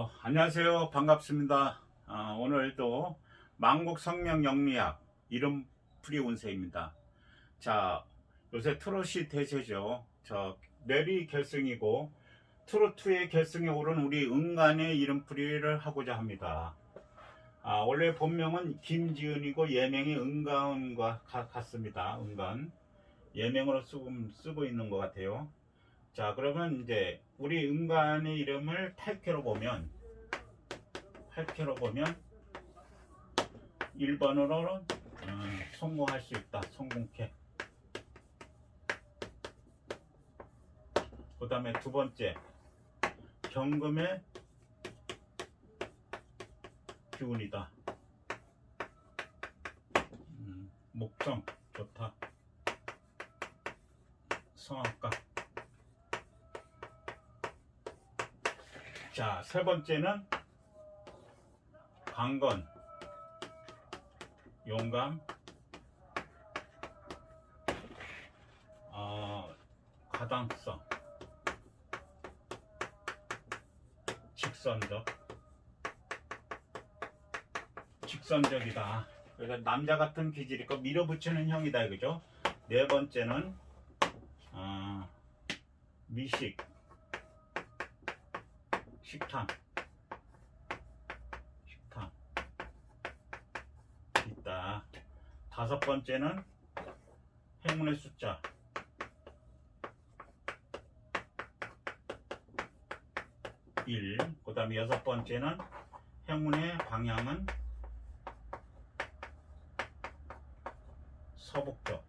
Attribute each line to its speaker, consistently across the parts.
Speaker 1: 어, 안녕하세요. 반갑습니다. 아, 오늘도 망국 성명 영리학 이름 풀이 운세입니다. 자, 요새 트롯이 대세죠. 저 내리 결승이고 트로트의 결승에 오른 우리 은간의 이름풀이를 하고자 합니다. 아, 원래 본명은 김지은이고 예명이 가- 같습니다. 은간. 예명으로 쓰고, 쓰고 있는 것 같아요. 자, 그러면 이제 우리 은간의 이름을 8캐로 보면 8캐로 보면 1번으로는 성공할 수 있다. 성공캐. 그 다음에 두 번째 경금의 기운이다. 음, 목성 좋다. 성악가. 자, 세 번째는 강건, 용감, 어, 가당성, 직선적, 직선적이다. 그래서 남자 같은 기질이 있고 밀어붙이는 형이다 이거죠. 네 번째는 어, 미식, 식탐, 식탐 있다. 다섯 번째는 행운의 숫자. 일. 그 다음에 여섯 번째는 행운의 방향은 서북쪽.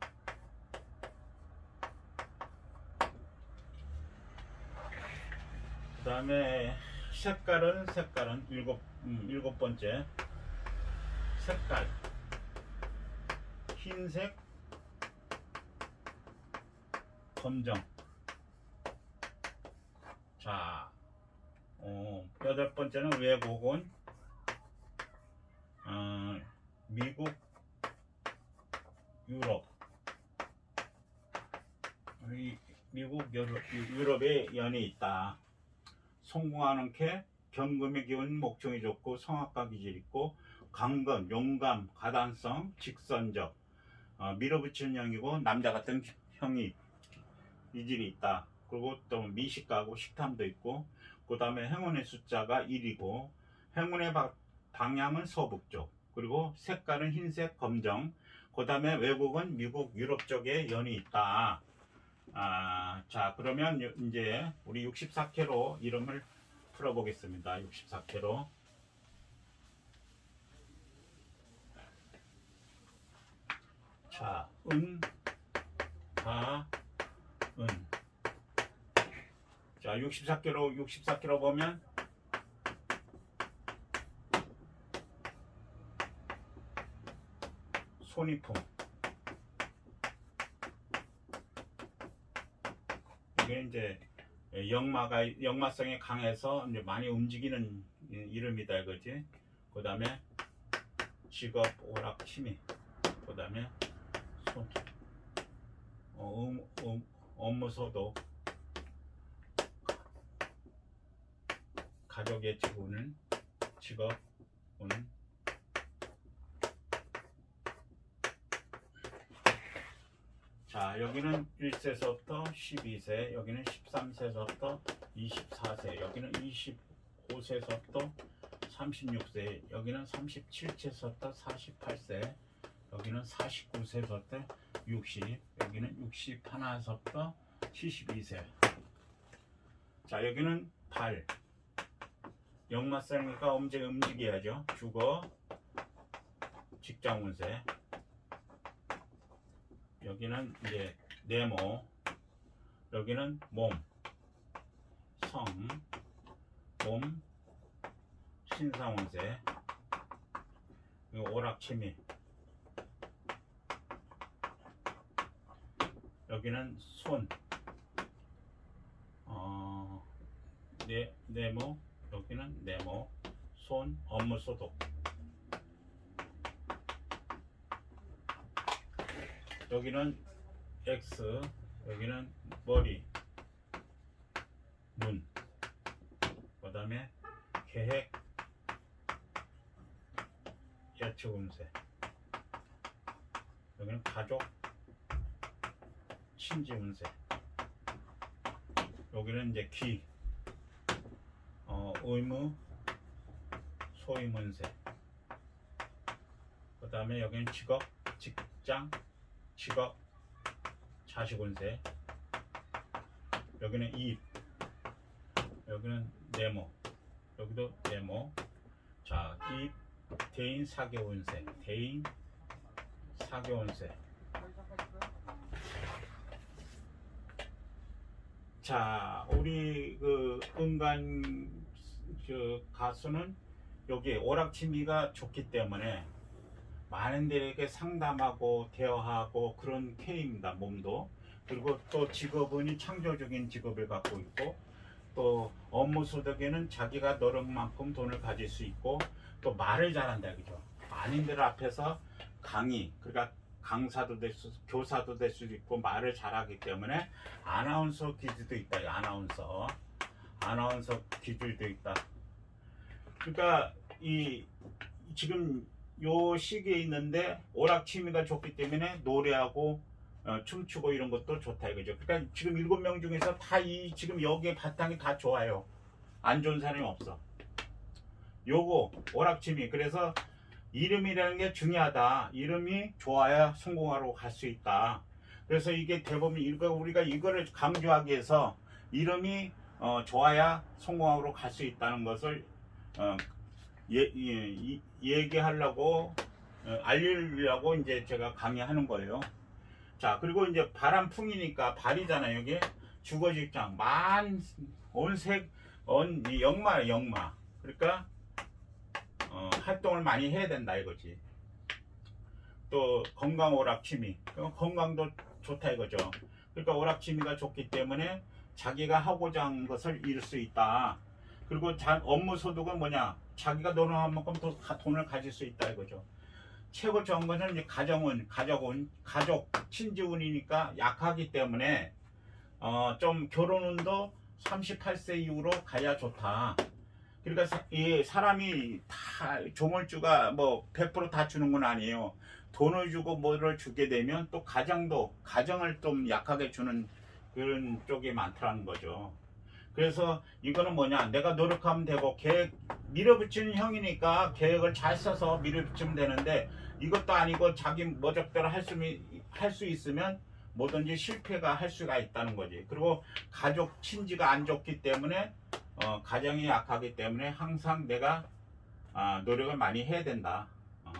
Speaker 1: 그 다음에 색깔은 색깔은 일곱 음, 일곱 번째. 색깔. 흰색. 검정. 자 어, 여덟 번째는 외국은 어, 미국 유럽. 이 미국 유럽, 유럽에 연이 있다 성공하는 캐 경금의 기운 목청이 좋고 성악가 기질 있고 강건, 용감, 가단성, 직선적 어, 밀어붙이는 형이고 남자 같은 형이 이질이 있다. 그리고 또 미식가고 식탐도 있고 그 다음에 행운의 숫자가 1이고 행운의 바- 방향은 서북쪽 그리고 색깔은 흰색, 검정 그 다음에 외국은 미국, 유럽 쪽에 연이 있다. 아, 자 그러면 요- 이제 우리 64캐로 이름을 풀어보겠습니다. 64캐로 자, 은, 가, 은. 자, 64kg, 64kg 보면 손이풍. 이게 이제 역마가 역마성이 강해서 이제 많이 움직이는 이- 이름이다 이거지. 그다음에 직업 오락 취미. 그다음에 손. 어, 음, 음, 업무 소도 가족의 직운은 직업 운 자 여기는 1세서부터 12세 여기는 13세서부터 24세 여기는 25세서부터 36세 여기는 37세서부터 48세 여기는 49세서부터 60 여기는 61세부터 72세. 자 여기는 발. 역마살니까 엄지 움직여야죠. 주거 직장 운세 여기는 이제 네모 여기는 몸 성, 몸, 그리고 오락취미 여기는 손, 어, 네, 네모, 여기는 네모, 손, 업무 소독. 여기는 X, 여기는 머리, 눈, 그 다음에 계획 예측 운세 여기는 가족 친지 운세 여기는 이제 귀 어, 의무 소임 운세 그 다음에 여기는 직업 직장 자식 운세. 여기는 이입. 여기는 네모. 여기도 네모. 자 이입. 대인 사교 운세. 대인 사교 운세. 자 우리 그 은간 저 가수는 여기 오락치미가 좋기 때문에 많은 데에게 상담하고 대화하고 그런 K입니다 몸도. 그리고 또 직업은 창조적인 직업을 갖고 있고 또 업무 소득에는 자기가 노력 만큼 돈을 가질 수 있고 또 말을 잘한다 그죠? 많은들 앞에서 강의 그러니까 강사도 될 수, 교사도 될 수도 있고 말을 잘하기 때문에 아나운서 기질도 있다 이 아나운서. 아나운서 기질도 있다. 그러니까 이 지금 요 시기에 있는데 오락 취미가 좋기 때문에 노래하고 어, 춤추고 이런 것도 좋다 이거죠. 그러니까 지금 일곱 명 중에서 다 이 지금 여기에 바탕이 다 좋아요. 안 좋은 사람이 없어. 요거 오락 취미 그래서 이름이라는 게 중요하다. 이름이 좋아야 성공하러 갈 수 있다. 그래서 이게 대부분 이거 우리가 이거를 강조하기 위해서 이름이 어, 좋아야 성공하러 갈 수 있다는 것을 어, 예, 예, 이- 얘기하려고 어, 알리려고 이제 제가 강의하는 거예요. 자 그리고 이제 바람풍이니까 발이잖아요 여기 주거직장 만 온색 온이 역마 역마 그러니까 어, 활동을 많이 해야 된다 이거지. 또 건강 오락 취미 어, 건강도 좋다 이거죠. 그러니까 오락 취미가 좋기 때문에 자기가 하고자 하는 것을 이룰 수 있다. 그리고 자, 업무 소득은 뭐냐? 자기가 노력한 만큼 또 가- 돈을 가질 수 있다 이거죠. 최고 좋은 것은 이제 가정운, 가족운, 가족, 친지운이니까 약하기 때문에 어, 좀 결혼운도 38세 이후로 가야 좋다. 그러니까 사, 이 사람이 다 조물주가 뭐 100%다 주는 건 아니에요. 돈을 주고 뭐를 주게 되면 또 가정도 가정을 좀 약하게 주는 그런 쪽이 많더라는 거죠. 그래서 이거는 뭐냐? 내가 노력하면 되고 계획 밀어붙이는 형이니까 계획을 잘 써서 밀어붙이면 되는데 이것도 아니고 자기 머적대로 할 수 할 수 있으면 뭐든지 실패가 할 수가 있다는 거지. 그리고 가족 친지가 안 좋기 때문에 어, 가정이 약하기 때문에 항상 내가 아, 노력을 많이 해야 된다. 어.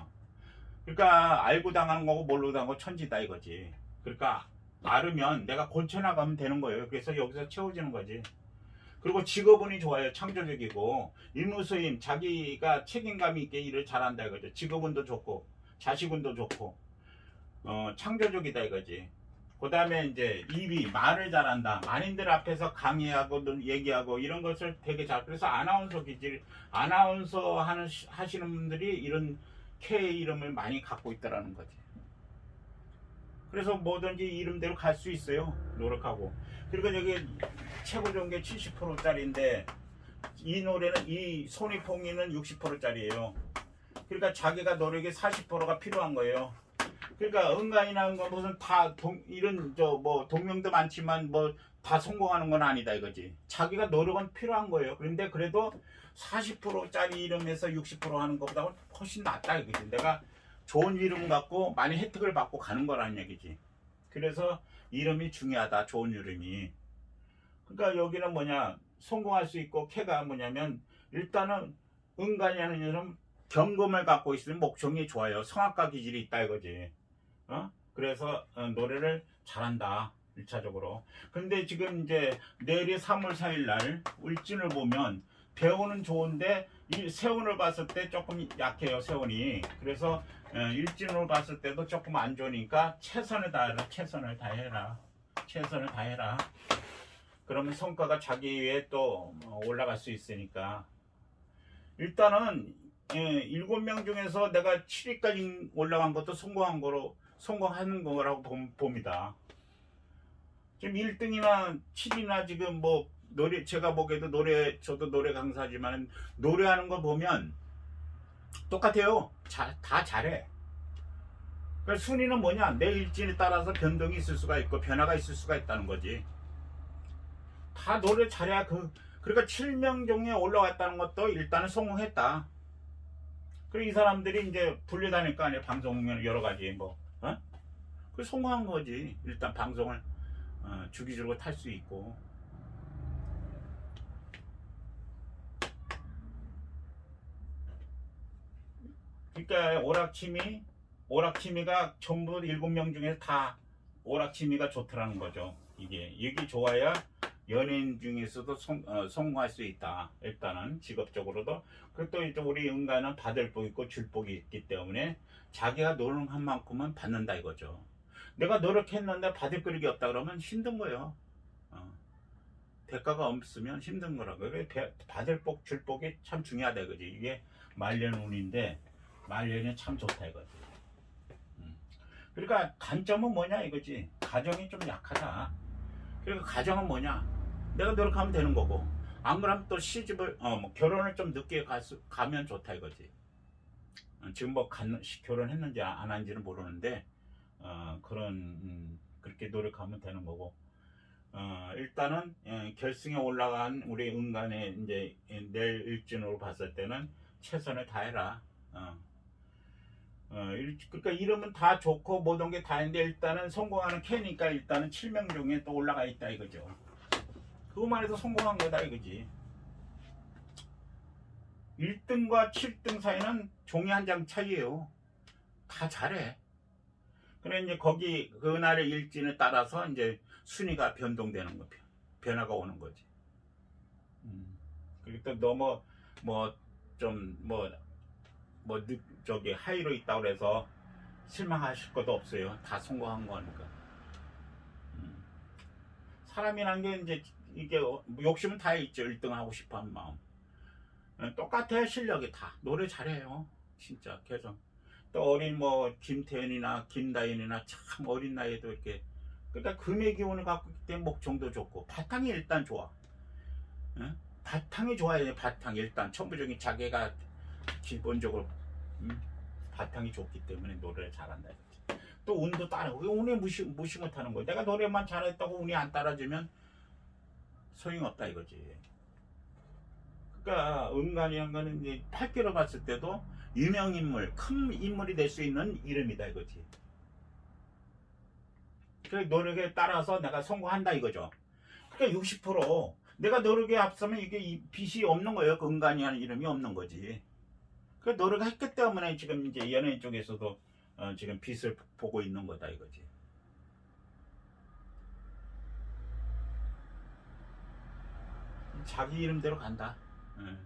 Speaker 1: 그러니까 알고 당하는 거고 모르고 당하는 거 천지다 이거지. 그러니까 알으면 내가 고쳐나가면 되는 거예요. 그래서 여기서 채워지는 거지 그리고 직업운이 좋아요. 창조적이고 일무수임 자기가 책임감 있게 일을 잘한다 이거죠. 직업운도 좋고 자식운도 좋고 어, 창조적이다 이거지. 그 다음에 이제 입이 말을 잘한다. 만인들 앞에서 강의하고 또 얘기하고 이런 것을 되게 잘. 그래서 아나운서 기질, 아나운서 하는 하시는 분들이 이런 K 이름을 많이 갖고 있다라는 거지. 그래서 뭐든지 이름대로 갈 수 있어요. 노력하고. 그리고 여기 최고 좋은 게 70%짜리인데 이 노래는 이 손이퐁이는 60%짜리예요. 그러니까 자기가 노력이 40%가 필요한 거예요. 그러니까 은간이라는 건 무슨 다 동, 이런 저 뭐 동명도 많지만 뭐 다 성공하는 건 아니다 이거지. 자기가 노력은 필요한 거예요. 그런데 그래도 40%짜리 이름에서 60% 하는 것보다 훨씬 낫다 이거지. 내가 좋은 이름 갖고 많이 혜택을 받고 가는 거라는 얘기지. 그래서 이름이 중요하다. 좋은 이름이. 그러니까 여기는 뭐냐 성공할 수 있고 캐가 뭐냐면 일단은 은간이라는 이름 경금을 갖고 있으면 목청이 좋아요. 성악가 기질이 있다 이거지. 어? 그래서 어, 노래를 잘한다. 1차적으로. 근데 지금 이제 내일이 3월 4일 날 울진을 보면 배우는 좋은데 이 세운을 봤을 때 조금 약해요. 세운이. 그래서 어, 일진으로 봤을 때도 조금 안 좋으니까 최선을 다해라. 최선을 다해라. 최선을 다해라. 그러면 성과가 자기 위에 또 어, 올라갈 수 있으니까 일단은 예, 일곱 명 중에서 내가 7위까지 올라간 것도 성공한 거로 성공하는 거라고 봄- 봅니다. 지금 1등이나 7위나 지금 뭐 노래 제가 보기에도 노래 저도 노래 강사지만 노래하는 거 보면 똑같아요. 자, 다 잘해. 그러니까 순위는 뭐냐? 내 일진에 따라서 변동이 있을 수가 있고 변화가 있을 수가 있다는 거지. 다 노래 잘해야 그 그러니까 7명 중에 올라갔다는 것도 일단은 성공했다. 그리고 이 사람들이 이제 분류다닐 거 아니에요. 방송을 여러 가지 뭐, 어? 그 성공한 거지. 일단 방송을 어, 주기적으로 탈 수 있고. 그러니까 오락침이 오락침이가 전부 일곱 명 중에 다 오락침이가 좋더라는 거죠. 이게 여기 좋아야 연예인 중에서도 성, 어, 성공할 수 있다. 일단은 직업적으로도 그리고 또 우리 응가는 받을 복 있고 줄 복이 있기 때문에 자기가 노력한 만큼은 받는다 이거죠. 내가 노력했는데 받을 그릇이 없다 그러면 힘든 거예요. 어. 대가가 없으면 힘든 거라고. 받을 복, 줄 복이 참 중요하다 이거지. 이게 말년 운인데 말년이 참 좋다 이거지. 음. 그러니까 단점은 뭐냐 이거지. 가정이 좀 약하다. 그러니까 가정은 뭐냐? 내가 노력하면 되는 거고. 안 그러면 또 시집을 어, 뭐 결혼을 좀 늦게 가, 가면 좋다 이거지. 어, 지금 뭐 간- 시- 결혼했는지 안 한지는 모르는데 어, 그런 음, 그렇게 노력하면 되는 거고. 어, 일단은 예, 결승에 올라간 우리 은간의 이제 내일 일진으로 봤을 때는 최선을 다해라. 어. 어, 일- 그러니까 이름은 다 좋고 모든 게다 있는데 일단은 성공하는 캐니까 일단은 7명 중에 또 올라가 있다 이거죠. 그것만 해도 성공한 거다 이거지. 1등과 7등 사이는 종이 한 장 차이예요. 다 잘해. 그래 이제 거기 그날의 일진에 따라서 이제 순위가 변동되는 거, 변화가 오는 거지. 음. 그리고 또 너무 뭐 좀 뭐 뭐 늦- 저기 하이로 있다고 그래서 실망하실 것도 없어요. 다 성공한 거니까. 음. 사람이란 게 이제 이게 어- 욕심은 다 있죠. 1등 하고 싶어 하는 마음. 어, 똑같아요. 실력이 다. 노래 잘해요. 진짜 개성. 또 어린 뭐 김태현이나 김다인이나 참 어린 나이에도 이렇게 그러니까 금의 기운을 갖고 있기 때문에 목청도 좋고 바탕이 일단 좋아. 응? 바탕이 좋아야 돼. 바탕 일단 천부적인 자기가 기본적으로 음, 바탕이 좋기 때문에 노래를 잘한다. 이거지. 또 운도. 왜 운이 무시 무시 못하는 거야? 내가 노래만 잘했다고 운이 안 따라주면 소용없다 이거지. 그러니까 은간이란 거는 이제 팔기로 봤을 때도 유명 인물, 큰 인물이 될 수 있는 이름이다 이거지. 그 노력에 따라서 내가 성공한다 이거죠. 그러니까 60% 내가 노력에 앞서면 이게 이 빛이 없는 거예요. 그 은간이라는 이름이 없는 거지. 그 노력을 했기 때문에 지금 이제 연예인 쪽에서도 어, 지금 빛을 보고 있는 거다 이거지. 자기 이름대로 간다. 예.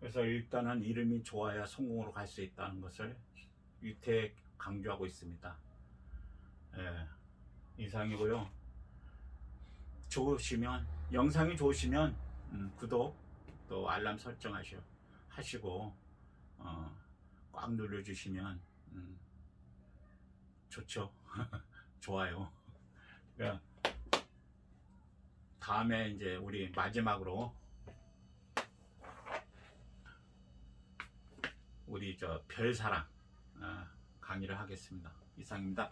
Speaker 1: 그래서 일단은 이름이 좋아야 성공으로 갈 수 있다는 것을 유태 강조하고 있습니다. 예. 이상이고요. 좋으시면 영상이 좋으시면 음, 구독 또 알람 설정하시고 하시고 어, 꽉 눌러주시면 음, 좋죠. 좋아요. 그러니까 다음에 이제 우리 마지막으로 우리 저 별사랑 어, 강의를 하겠습니다. 이상입니다.